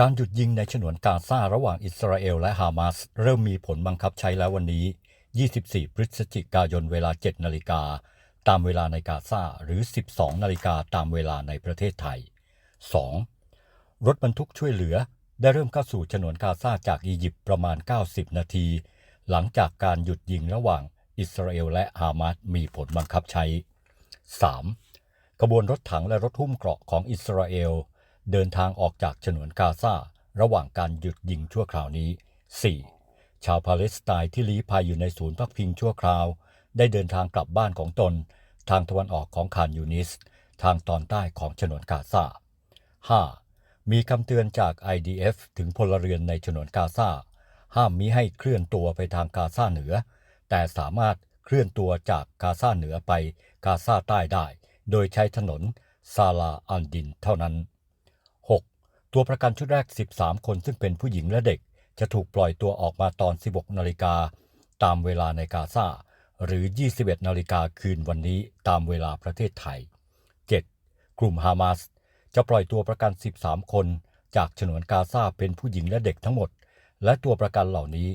การหยุดยิงในฉนวนกาซาระหว่างอิสราเอลและฮามาสเริ่มมีผลบังคับใช้แล้ววันนี้ 24 พฤศจิกายนเวลา 7 นาฬิกา ตามเวลาในกาซาหรือ 12 นาฬิกาตามเวลาในประเทศไทย 2. รถบรรทุกช่วยเหลือได้เริ่มเข้าสู่ฉนวนกาซาจากอียิปต์ประมาณ 90 นาที หลังจากการหยุดยิงระหว่างอิสราเอลและฮามาสมีผลบังคับใช้ 3. ขบวนรถถังและรถหุ้มเกราะของอิสราเอล เดินทางออกจากฉนวนกาซาระหว่างการหยุดยิงชั่วคราวนี้ 4. ชาวปาเลสไตน์ที่ลี้ภัยอยู่ในศูนย์พักพิงชั่วคราว ได้เดินทางกลับบ้านของตน ทางตะวันออกของคานยูนิส ทางตอนใต้ของฉนวนกาซา 5. มีคำเตือนจาก IDF ถึงพลเรือนในฉนวนกาซาห้ามมิให้เคลื่อนตัวไปทางกาซาเหนือ แต่สามารถเคลื่อนตัวจากกาซาเหนือไปกาซาใต้ได้ โดยใช้ถนนซาลาอันดินเท่านั้น ตัวประกันชุดแรก 13 คนซึ่งเป็นผู้หญิงและเด็ก จะถูกปล่อยตัวออกมาตอน 16 นาฬิกา ตามเวลาในกาซาหรือ 21 นาฬิกาคืนวันนี้ตามเวลาประเทศไทย 7. กลุ่มฮามาสจะปล่อยตัวประกัน 13 คน จากฉนวนกาซาเป็นผู้หญิงและเด็กทั้งหมด และตัวประกันเหล่านี้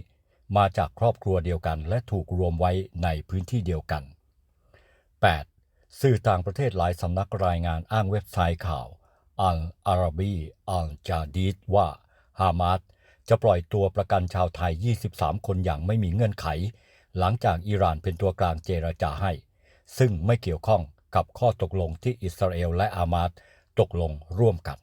มาจากครอบครัวเดียวกันและถูกรวมไว้ในพื้นที่เดียวกัน 8. สื่อต่างประเทศหลายสำนักรายงานอ้างเว็บไซต์ข่าว อัลอาราบีอัลจาดีดว่าฮามาสจะปล่อยตัวประกันชาวไทย 23 คนอย่างไม่มีเงื่อนไข หลังจากอิหร่านเป็นตัวกลางเจรจาให้ ซึ่งไม่เกี่ยวข้องกับข้อตกลงที่อิสราเอลและอามาสตกลงร่วมกัน